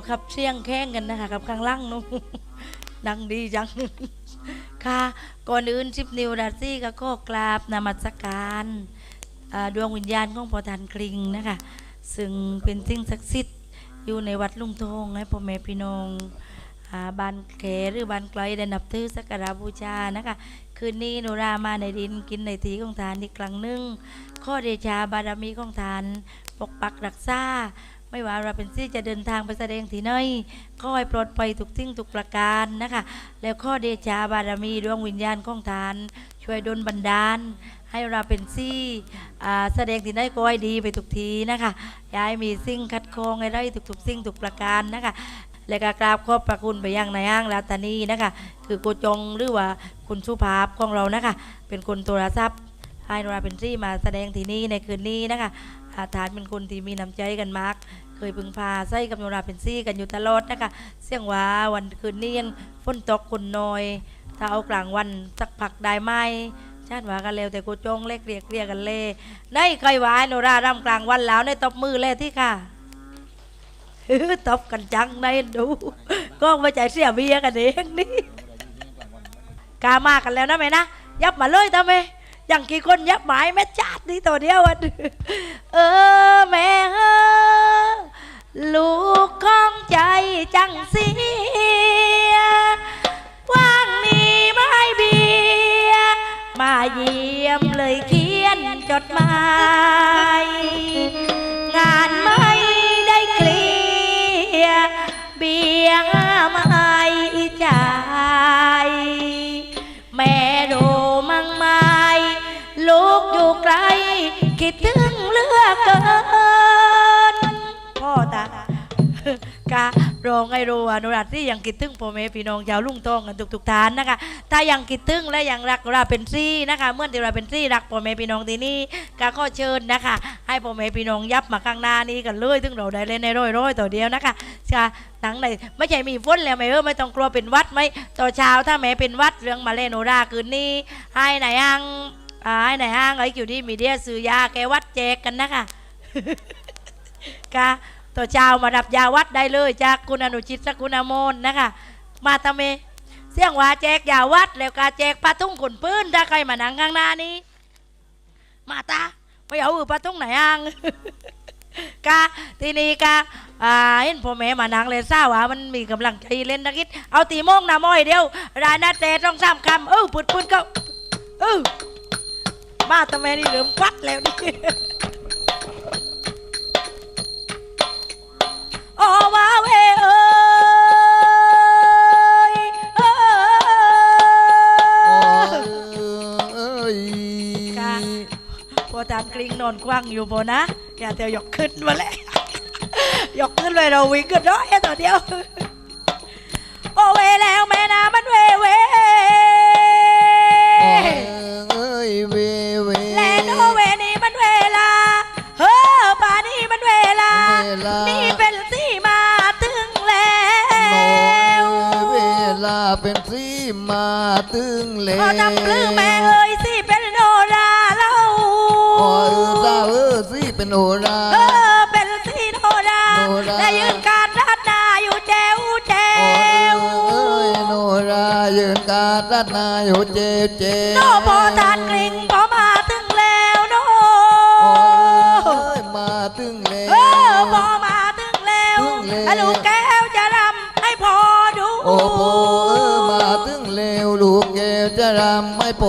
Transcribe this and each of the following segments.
คืนนี้เราขับเสียงแข่งกันนะคะกับข้างล่างนู้นดังดีจังค่ะก่อนอื่นสิบนิวราซี่ก็ขอกราบนมัสการดวงวิญญาณของพอทานคลิงนะคะซึ่งเป็นสิ่งศักดิ์สิทธิ์อยู่ในวัดลุงทองให้พ่อแม่พี่น้องอบานแขหรือบานไกลได้นับถือสักการะบูชานะคะคืนนี้หนูรามาในดินกินในทีของทานอีกครั้งหนึ่งข้อเดชาบารมีของทานปกปักรักษา ไม่ว่าเราเป็นซี่จะเดินทางไปแสดงที่ไหนขอให้ปลอดภัยทุกสิ่งทุกประการนะคะ แล้วข้อเดชาบารมีดวงวิญญาณของทาน ช่วยดลบันดาล ให้เราเป็นซี่แสดงที่ไหนก็ให้ดีไปทุกทีนะคะย่าให้มีสิ่งคัดค้องให้ได้ทุกๆสิ่งทุกประการนะคะและก็กราบขอบพระคุณไปยังนายห้างลาตานีนะคะ คือโกจงหรือว่าคุณสุภาพของเรานะคะ เป็นคนโทรศัพท์ให้ราเป็นซี่มาแสดงที่นี่ในคืนนี้นะคะอาฐานเป็นคนที่มีน้ำใจกันมาก เคยพึงพาใส่กับโนราเป็นซี่กันอยู่ตลอดนะคะเสียงว่าวันคืนนี้ยังฝนตกคนน้อย ถ้าเอากลางวันสักพักได้ไหมชาติว่ากันเร็วแต่กูจงเล็กเรียกเรียกกันเล่ได้ใครว่าโนรารำกลางวันแล้วในตบมือเลยที่ค่ะตบกันจังในดูก็มาใจเสียเบียกันเองนี่กามากันแล้วนะแม่นะยับมาเลยทำไม อย่างกี่คนยับหมายแม่จาดนี่ตัวเดียวอะเออแม่ลูกของใจจังเสียว่างนี่ไม่เบียมาเยี่ยมเลยเขียนจดหมาย กะรองไอรู้ว่านุรัตที่ยังคิดถึงพ่อแม่พี่น้องชาวลุงทองกันทุกๆท่านนะคะ ถ้ายังคิดถึงและยังรักเราเป็นซี่นะคะ เมื่อที่เราเป็นซี่รักพ่อแม่พี่น้องที่นี่ก็ขอเชิญนะคะ ให้พ่อแม่พี่น้องยับมาข้างหน้านี้กันเลยถึงเราได้เล่นในร้อยร้อยต่อเดียวนะคะค่ะหนังในไม่ใช่มีฝนแล้วไม่เออไม่ต้องกลัวเป็นวัดไหมต่อเช้าถ้าแม่เป็นวัดเรื่องมาเล่นโนราคืนนี้ให้ไหนายห้างให้ไหนห้างไอ้คิวที่มีเดียซื้อยาแกวัดแจกกันนะคะกะ ตัวเจ้ามาดับยาวัดได้เลย จากคุณอนุชิตสกุณามนนะคะ มาทำเม เสียงว่าแจกยาวัดแล้วก็แจกปลาตุ้งขนปืนถ้าใครมานั่งข้างหน้านี้ มาตาไปเอาปลาตุ้งไหนอ่างกะทีนี้กะอ่าเห็นพ่อแม่มานั่งเล่นซ่าว่ามันมีกำลังใจเล่นนักกิดเอาตีโมงนะม้อยเดียวรายนาแต่ต้องสามคำเออปุดปุดก็เออมาทำไมนี่เหลือมควัดแล้วนี่ โอ้ว้าเวเอ้ยเอ้ยเอ้ยค่ะพอตามกริงนอนกว้างอยู่บนนะอย่าเตียวยกขึ้นมาเลยยกขึ้นเลยเราวิ่งกันน้อยตัวเดียวโอเวแล้วแม่น้ำมันเวเวเอ้ยเวเวแลนโอเวนี่มันเวลาเฮ้อป่านี่มันเวลาเวลานี่เป็น เป็นสีมาตึงเลพอจำปลื้มแม่เฮ้ยสิเป็นโนราเล่าโอ้เออเจ้าเออสิเป็นโนราเออเป็นสีโนราและยืนการรัดนาอยู่แจวแจวเอ้ยโนรายืนการรัดนาอยู่แจวแจ้าโนโพตันกริ่ง โป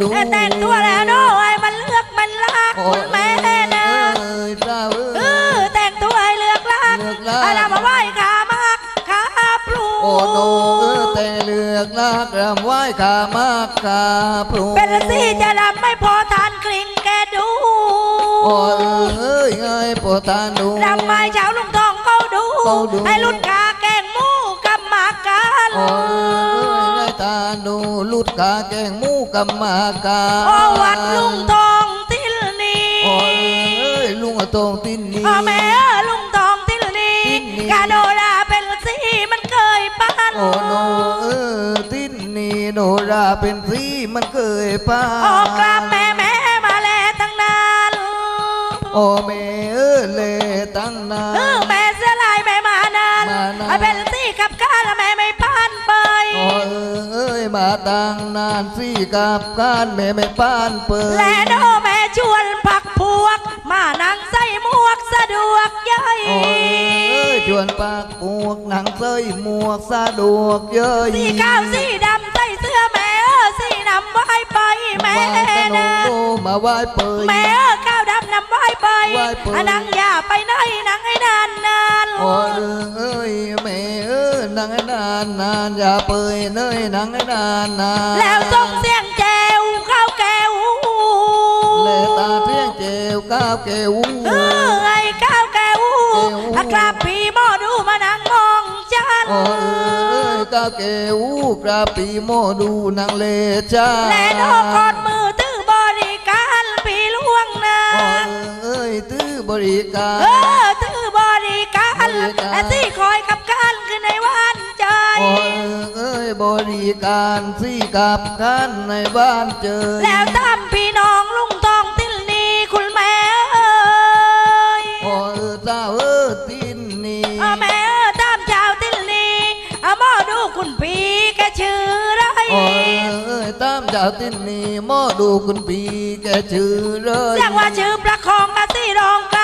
ดูแต่แต่งตัวแล้วโนไอ้มันเลือกมันลากโอ้คุณแม่นะเอ้ยเจ้าเอ้เอยอแต่งตัวให้เลือกลากเลือกลากอะไรมาไหว้ขามากขาปลูโอ้โนเออแต่เลือกลากรำไหว้ขามากขาพลูเป็นละสิจะรำไม่พอทานกริ่งแกดูโอ้เออเอ้ยเอ้ยโปรตานดูรำไม้เช้าลุงทองเขาดูเขาดูให้ลุดกา ไอ้ตาดูลุดกาแกงหมูกับมากาโอ้วัดลุงทองติลนีโอ้เอ้ยลุงอะตรงตินนี่โอ้แม่เอ้อลุงทองติลนีติลนีกาโนราเป็นสีมันเคยปั้นโอ้โนเออตินนี่โนราเป็นสีมันเคยป้าโอ้กราบแม่แม่มาแลตั้งนานโอ้แม่เออเลตั้งนาเออนแม่เสียลายแม่มานานมานานอะเป็นสีกับกาแล้วแม่ มาตั้งนานสิกับการแม่ไม่ป้านเปิด และโนแม่ชวนพักพวก มานั่งใส่หมวกสะดวกย่อยโอ้เอ้ยชวนปากปวกหนังเสยหมวกสะดวกเย้ยสีขาวสีดำใส่เสื้อแม่เออสีนำไว้ไปแม่มาขนนะมโลมาไหว้เปิดแม่เออข้าวดำ นำไว้ไปไหว้ไปอะนั่งอย่าไปไหนนั่งให้นานนานโอ้เอ้ยแม่เอ้ยนั่งให้นานนานอย่าเปิดเนยนั่งให้นานนานแล้วส่งเสียงแจวข้าวแก้วเลตาเที่ยงเจวก้าวเกวเออไอ้ข้าวแก้วแก้วอากราบพี่หมอดูมานั่งมองฉันโอ้เอ้ยก้าวเกวกราบปีโมดูนางเลจ้าและโนกอด ริกาเอรอถือบริการบริการและที่คอยกับการคือในวันใจโอ้เอ้ยบริการสิกับกันในบ้านเจอแล้วตามพี่น้องลุงทองติลนีคุณแม่เอ้ยโอ้เออเจ้าเออตินนี่เอาแม่เอ้ยตามชาวติลนีเอาหมอดูคุณพี่แกชื่ออะไรโอ้เอ้ยตามเจ้าตินนี่หมอดูคุณปีแกชื่อเลยเรียกว่าชื่อประคองกับสีรองกลั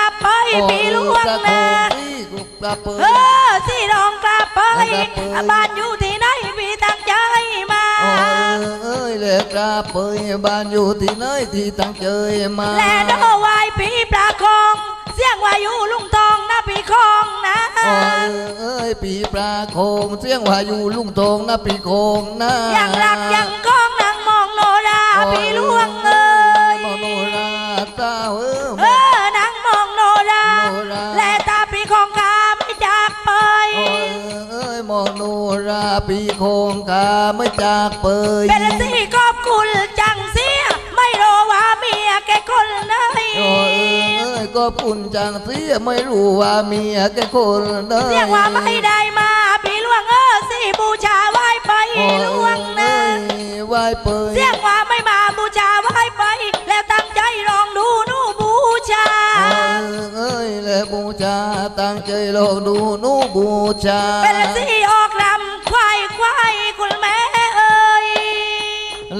บไปพี่ล่วงหนาที่กุกกระเปิเออสีรองกลับไปกลับไปบ้านอยู่ที่ไหนพี่ตั้งใจมาโอ้เอ้ยเล็กกระเปยบ้านอยู่ที่ไหนที่ตั้งเจยมาและโนวายพี่ประคองเสียงว่าอยู่ลุงทองนะพี่คองนะโอ้เอ้ยปีปลาโคงเสียงว่าอยู่ลุงทงนะปีโคงนะยังรักยังค ปีโคงกาไม่จากเปยเป็นสิขอบคุณจังเสีย ไม่รู้ว่าเมียแกคนไหนโอ้เอ้ยก็ปุ่นจังเสียไม่รู้ว่าเมียแกคนเด้อเสียงว่าไม่ได้มาพี่ล่วงเออสิบูชาไหว้ไปโอ้ล่วงนะเอ้ยไหวเปยเสียงว่าไม่มาบูชาไหว้ไป แล้วตั้งใจลองดูหนูบูชาเอ้ยเอ้ยและบูชาตั้งใจลองดูหนูบูชาเป็นสีออก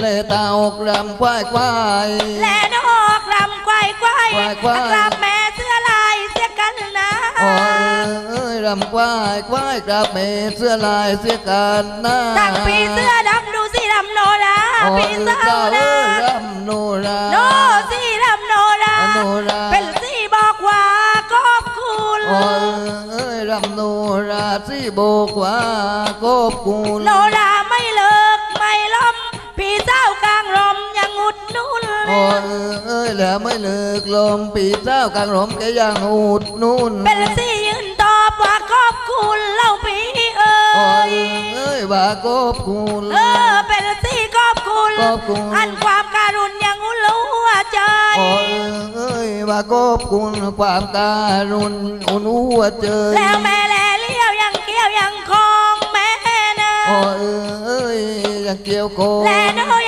และตาอกรำควายควายและนออกลำควายควายควายควายกลับแม่เสื้อลายเสียกันนะโอ้ยเอ้ยรำควายควายกราบเมเสื้อลายเสียกันนะตั้งปีเสื้อดำดูสีดำโนราโอ้ปียเสื้อเจ้านะเอ้ยรำโนราโนสีดำโนราโนราเป็นสีบอกว่าขอบคุณโอ้ยเอ้ยรำโนราสิโบกว่าโกบกูลโนรา นุนโอ้ยเอ้ยแล้วไม่เลิกลมปีเจ้ากลางลมแกยังอุดนุ่นเป็นสียืนตอบว่าขอบคุณเล่าพี่เอ้โอ้ยยเอ้ยว่าโกบกูลเออเป็นสีขอบคุณ ขอบคุณอันความการุณยังอุ่นรู้หัวใจ โอ้ยเอ้ยว่าโกบกูลความการุณอุ่นหัวเจอแล้วแม่แลเลี้ยวยังเกี้ยวยังคองแม่นะโอ้ยเอ้ยยังเกี่ยวโกแลโนยังเกี้ยว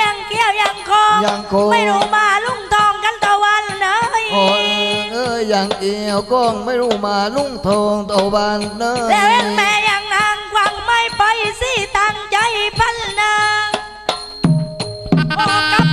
ยังคองยังคง ไม่รู้มาลุ่งทองกันตะวันเนยโอ้ยเอ้ยยังเกี่ยวก้องไม่รู้มาลุ่งทองตะวันเนยแล้วยังแม่ยังนางควังไม่ไปสิตั้งใจพันนางปัน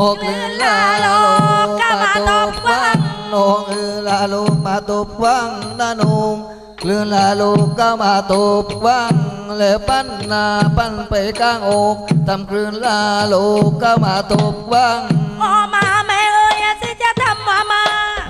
อกอกลืนลาโลกมาตบวังนองเออลาโลกมาตบวังนานงคลื่นลาโลกก็มาตบวังและปันนาปันไปข้างอกทำคลื่นลาโลกก็มาตบวังโอ้มาแม่เอ้ยสิจะทำมามา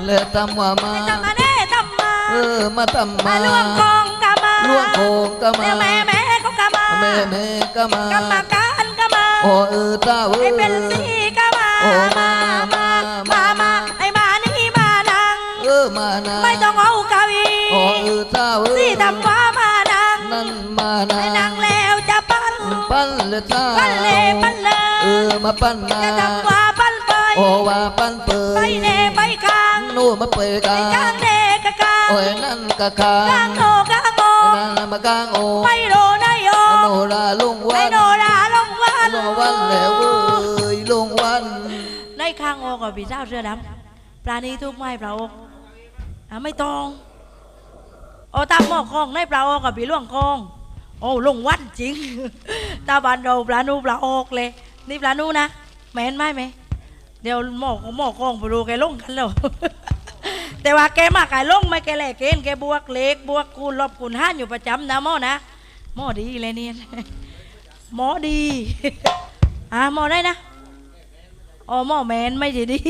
และทำว่ามาทำมาเน่ทำมาเออมาทำมามาล่วงกองกะมาล่วงโคงก็มาแม่แม่เขากะมาแม่แม่ก็มากรรมการกะมาโอ้เออตาเว้ให้ยเป็นสีกะมา โอ้มามามามามาไอ้มานี่มานังเออมานะไม่ต้องเอาเกาอีโอ้เออตาเว้ยสีทำว่ามานังนั่นมานะไอ้นังแล้วจะปั้นปั้นเลยตาปั้นเลปั้นเลเออมาปั้นนาจะทำว่าปั้นไปโอ้ว่าปั้นเปิไปดเนไปกลางนู่นมาเปิดกลาไปกลางงเนกะกลางโอ้ยนั่นกะคากลางงโนกลางโมนั่นมากลางโอ้ไปโรนายโยโนราลงไปวันโนราลงวันลงวันแล้ว ข้างโอกับพี่เจ้าเสื้อดำปลานี้ทุกไม้ปลาอกอะไม่ต้องโอ้ตามหม้อคองในปลาอกกับพี่ล่วงคองโอ้ลงวันจริงตาบานเราปลานูปลาอกเลย นี่ปลานูนะแม่นไหมไหมเดี๋ยวหม้อหม้อคองไปดูแกลงกันแล้วแต่ว่าแกมาแกลงไม่แกแหลกเกณฑ์แกบวกเล็กบวกคูณลบคูณห้าอยู่ประจำนะหม้อนะหม้อดีเลยเนี่ยหมอดี อะหมอได้นะ อ๋อหม้อแมนไม่ใช่ดี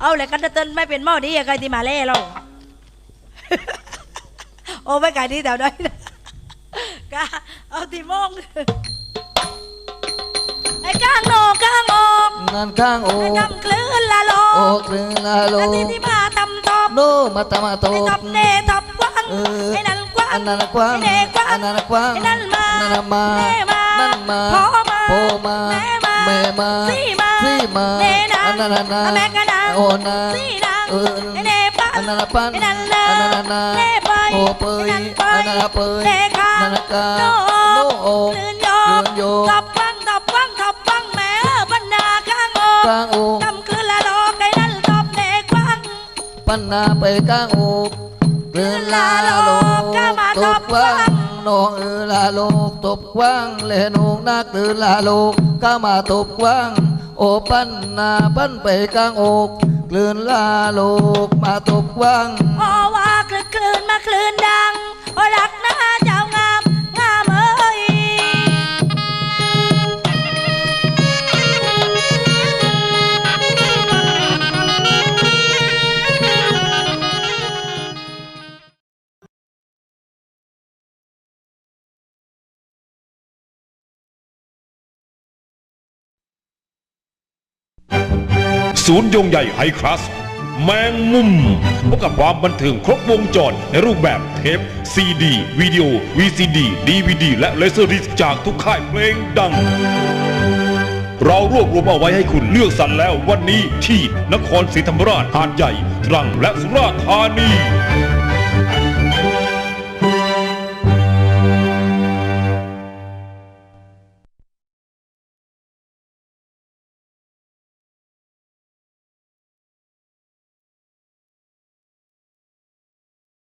เอาเลยกันเต้นไม่เป็นหม้อดีอะใครที่มาเล่เราโอ้ไม่ไก่ดีแถวนั้นกะเอาที่มองไอ้ก้างโหนกก้างออกนั่นข้างโอ้ไอ้ทำคลื่นละโลโอ้คลื่นลาโลไอ้ที่ที่มาทำตอบโนมาตามาโตไอ้ทับเนทับกว้างเออไอ้นั่นกว้างอันนั้นกว้างไอ้เนกว้างอันนั้นกว้างไอ้นั่นมานั่นมาแม่มานั่นมาพ่อมาพ่อมา แม่มาแม่มาสี่มาสี่มาเนนะอันนั้นนะแม่กะนะโอ้นะสี่นะเออไอ้เนปันอันนั้นปันไอ้นั่นนะอันนั้ นนะเนไปโอ้เปยไนั่นไปอันนั้นเปยเนกาอันนั้นกาโนโนโอคลื่นโยคลื่นโยทับฟังเออบรรดาลางอกทำคืนละโลกไอ้นั่นทับกว้างปังเลาโลกกามาตบกว้างกว้างน้องเลนงนักเรือนลาโลกก็มาตบกว้าง โอปั้นนาปั้นไปกลางอกเรือนลาโลกมาตบกว้าง โอว่าคลื่นคลื่นมาคลื่นดังโอรัก ศูนย์ยงใหญ่ไฮคลาสแมงมุมพบกับความบันเทิงครบวงจรในรูปแบบเทปซีดีวิดีโอ VCD DVD และเลเซอร์ดิสจากทุกค่ายเพลงดัง เรารวบรวมเอาไว้ให้คุณเลือกสรรแล้ววันนี้ที่นครศรีธรรมราชหาดใหญ่ตรังและสุราษฎร์ธานี